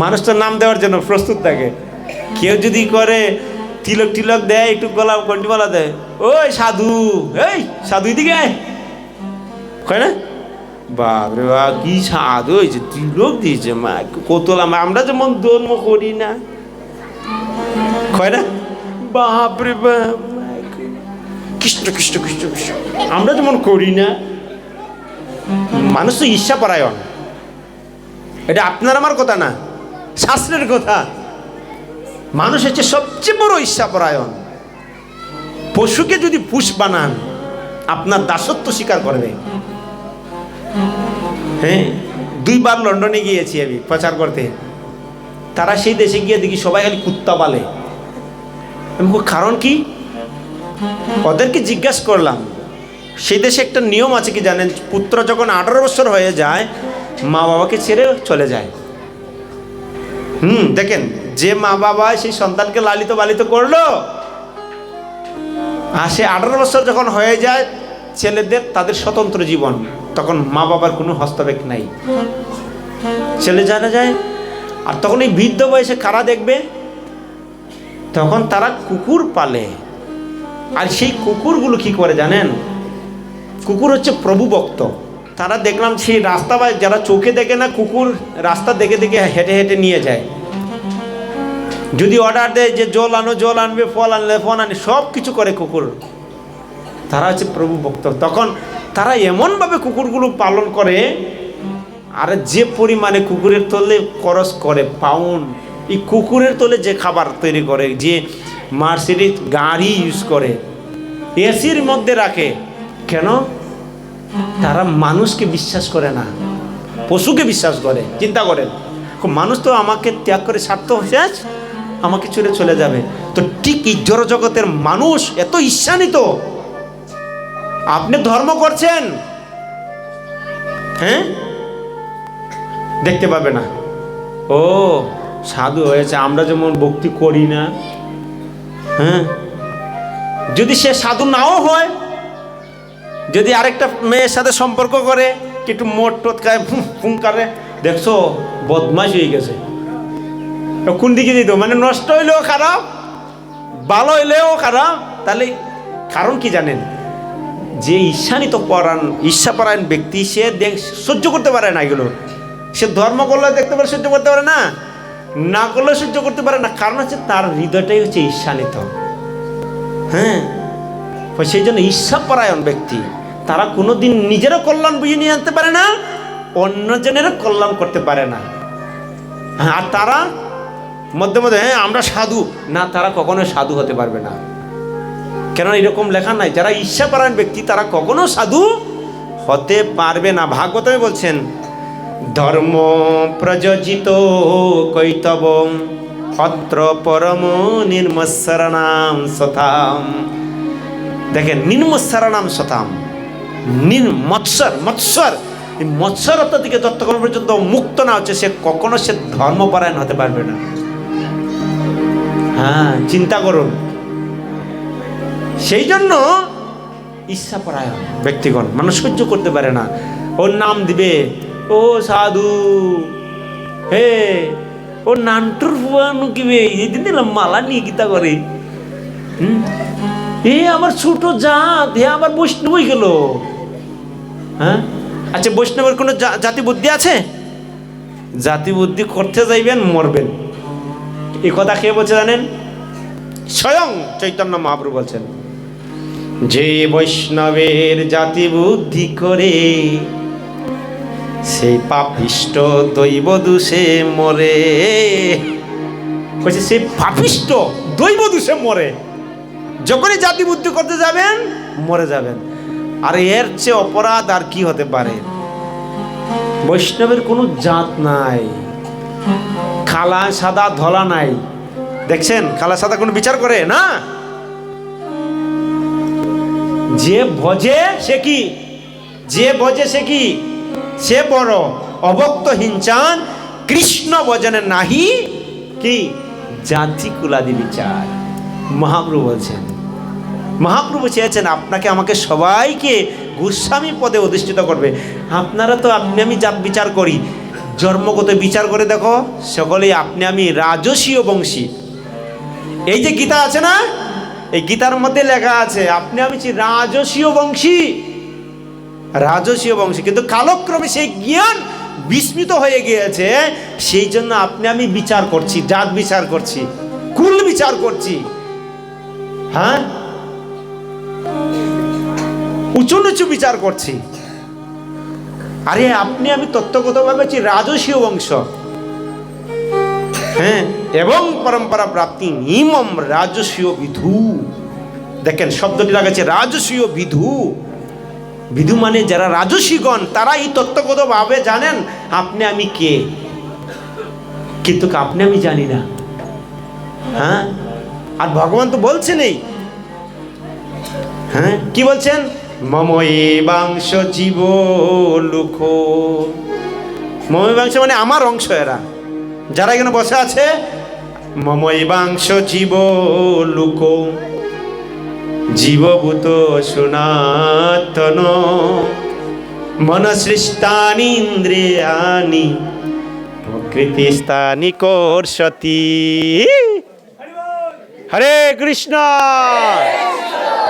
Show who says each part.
Speaker 1: মানুষ তো নাম দেওয়ার জন্য প্রস্তুত থাকে। কেউ যদি করে, তিলক টিলক দেয়, একটু গলা কন্টিমালা দেয়, ওই সাধু, এই সাধু দিকে কয় না? বাপরে বা কি সাধু হয়েছে, তিলক দিয়েছে, মা কতলাম আমরা যেমন জন্ম করি না। কয় না? বাপরে বাপ কৃষ্ণ কৃষ্ণ কৃষ্ণ কৃষ্ণ, আমরা যেমন করি না, মানুষ তো ঈর্ষা পরায়ণ এটা আপনার আমার কথা না। শাস্ত্রের কথা। মানুষ হচ্ছে সবচেয়ে বড় ঈর্ষাপরায়ণ। পশুকে যদি পুষ বানান, আপনার দাসত্ব স্বীকার করবে। হ্যাঁ দুইবার লন্ডনে গিয়েছি আমি প্রচার করতে। তারা সেই দেশে গিয়ে দেখি সবাই খালি কুত্তা পালে। আমি কারণ কি? ওদেরকে জিজ্ঞাসা করলাম, সেই দেশে একটা নিয়ম আছে কি জানেন? পুত্র যখন আঠারো বছর হয়ে যায় মা বাবাকে ছেড়ে চলে যায়। হুম, দেখেন, যে মা বাবা সেই সন্তানকে লালিত পালিত করল, আর সে আঠারো বছর যখন হয়ে যায়, ছেলেদের তাদের স্বতন্ত্র জীবন, তখন মা বাবার কোনো হস্তক্ষেপ নাই। ছেলে জানা যায়, আর তখন এই বৃদ্ধ বয়সে কারা দেখবে? তখন তারা কুকুর পালে। আর সেই কুকুরগুলো কি করে জানেন? কুকুর হচ্ছে প্রভু ভক্ত তারা দেখলাম সেই রাস্তা বা যারা চোখে দেখে না, কুকুর রাস্তা দেখে দেখে হেঁটে হেঁটে নিয়ে যায়। যদি অর্ডার দেয় যে জল আনো, জল আনবে, ফল আনলে, ফল আনে, সব কিছু করে কুকুর। তারা হচ্ছে প্রভু ভক্ত। তখন তারা এমনভাবে কুকুরগুলো পালন করে, আর যে পরিমাণে কুকুরের তলে খরচ করে পাউন্ড এই কুকুরের তলে যে খাবার তৈরি করে, যে মার্সিডিজ গাড়ি ইউজ করে এসির মধ্যে রাখে। কেন? তারা মানুষকে বিশ্বাস করে না। পশুকে বিশ্বাস করে, চিন্তা করেন। মানুষ তো আমাকে ত্যাগ করে স্বার্থ শেষ, আমাকে ছেড়ে চলে যাবে। তো ঠিক এই জড়জগতের মানুষ এত ঈর্ষান্বিত। আপনি ধর্ম করছেন। হ্যাঁ? দেখতে পাবে না। ও, সাধু হয়েছে, আমরা যেমন ভক্তি করি না। হ্যাঁ? যদি সে সাধু নাও হয় যদি আরেকটা মেয়ের সাথে সম্পর্ক করে একটু মোট টোট খায়, ফুং করে দেখছ, বদমাশ হয়ে গেছে। কোন দিকে দিত মানে নষ্ট হইলেও খারাপ, ভালো হইলেও খারাপ, তাহলে কারণ কি জানেন? যে ঈর্ষানিত পরায়ণ ঈর্ষাপরায়ণ ব্যক্তি, সে দেখ, সহ্য করতে পারে না এগুলো। সে ধর্ম করলে দেখতে পারে, সহ্য করতে পারে না। না করলে সহ্য করতে পারে না। কারণ হচ্ছে তার হৃদয়টাই হচ্ছে ঈর্ষানিত হ্যাঁ? সেই জন্য ঈর্ষাপরায়ণ ব্যক্তি। তারা কোনোদিন নিজেরও কল্যাণ বুঝে নিয়ে আনতে পারে না, অন্যজনেরও কল্যাণ করতে পারে না। হ্যাঁ আর তারা মধ্যে মধ্যে হ্যাঁ আমরা সাধু। না, তারা কখনো সাধু হতে পারবে না। কেন এরকম লেখা নাই, যারা ঈর্ষাপরায়ণ ব্যক্তি, তারা কখনো সাধু হতে পারবে না। ভাগবতমে বলছেন, ধর্ম প্রযোজিত কৈতব অত্র পরম নির্মৎসরণাম সথাম দেখেন নির্মৎসরণাম সথাম নির মৎসর মৎসর। এই মৎসরতা থেকে যতক্ষণ পর্যন্ত মুক্ত না হচ্ছে, সে কখনো সে ধর্মপরায়ণ হতে পারবে না। হ্যাঁ চিন্তা করুন। সেই জন্য ঈর্ষাপরায়ণ ব্যক্তিগণ, মানুষ সহ্য করতে পারে না। ওর নাম দিবে, ও সাধু, হে ও নান্টুর ফুয়ানু কিবে এই দিন দিলাম মালা নিয়ে গীতা করে। হুম? এ আমার ছোট জাত হে আবার বৈষ্ণবই গেল। হ্যাঁ? আচ্ছা বৈষ্ণবের কোনো জাতি বুদ্ধি আছে? জাতি বুদ্ধি করতে যাইবেন, মরবেন। এই কথা কে বলছে জানেন? স্বয়ং চৈতন্য মহাপ্রভু বলছেন, যে বৈষ্ণবের জাতি বুদ্ধি করে, সেই পাপিষ্ট দৈব দোষে মরে। বলছে, সেই পাপিষ্ট দৈব দোষে মরে। যখনই জাতি বুদ্ধি করতে যাবেন, মরে যাবেন। আর এর চেয়ে অপরাধ আর কি হতে পারে? বৈষ্ণবের কোনো জাত নাই। খালা সাদা, ধলা নাই। দেখছেন? খালা সাদা কোনো বিচার করে, না? যে ভজে সে কি? যে ভজে সে কি? সে বড় অভক্ত হিংচান কৃষ্ণ ভজনে নাহি, কি? জাতি কুলাদি বিচার। মহাপ্রভু বলছেন মহাপ্রভু চেয়েছেন, আপনাকে আমাকে সবাইকে গোস্বামী পদে অধিষ্ঠিত করবে। আপনারা তো আপনি আমি যা বিচার করি, জন্মগত বিচার করে দেখো সকলেই আপনি আমি রাজসীয় বংশী। এই যে গীতা আছে না, এই গীতার মধ্যে লেখা আছে, আপনি আমি রাজসীয় বংশী। রাজসীয় বংশী, কিন্তু কালক্রমে সেই জ্ঞান বিস্মিত হয়ে গিয়েছে, সেই জন্য আপনি আমি বিচার করছি, জাত বিচার করছি, কুল বিচার করছি। হ্যাঁ? উঁচু নিচু বিচার করছি। আরে আপনি আমি তত্ত্বগতভাবে হচ্ছি রাজসীয় বংশ। হ্যাঁ এবং পরম্পরা প্রাপ্তি নিমম রাজস্বীয় বিধু। দেখেন শব্দটি লাগাচ্ছে রাজস্বীয় বিধু। বিধু মানে যারা রাজস্বীগণ তারা এই তত্ত্বগতভাবে জানেন আপনি আমি কে। কিন্তু আপনি আমি জানি না। হ্যাঁ আর ভগবান তো বলছেনই। হ্যাঁ কি বলছেন? মময়ে বাংশ জীব লুখ মময় বাংশ মানে আমার অংশ এরা। যারা এখানে বসে আছে মময় বাংশ জীব লুক। জীবভূত সনাতন। মনসৃষ্টানি ইন্দ্রিয়ানি। প্রকৃতিস্তানি কোর্ষতি। হরে কৃষ্ণ!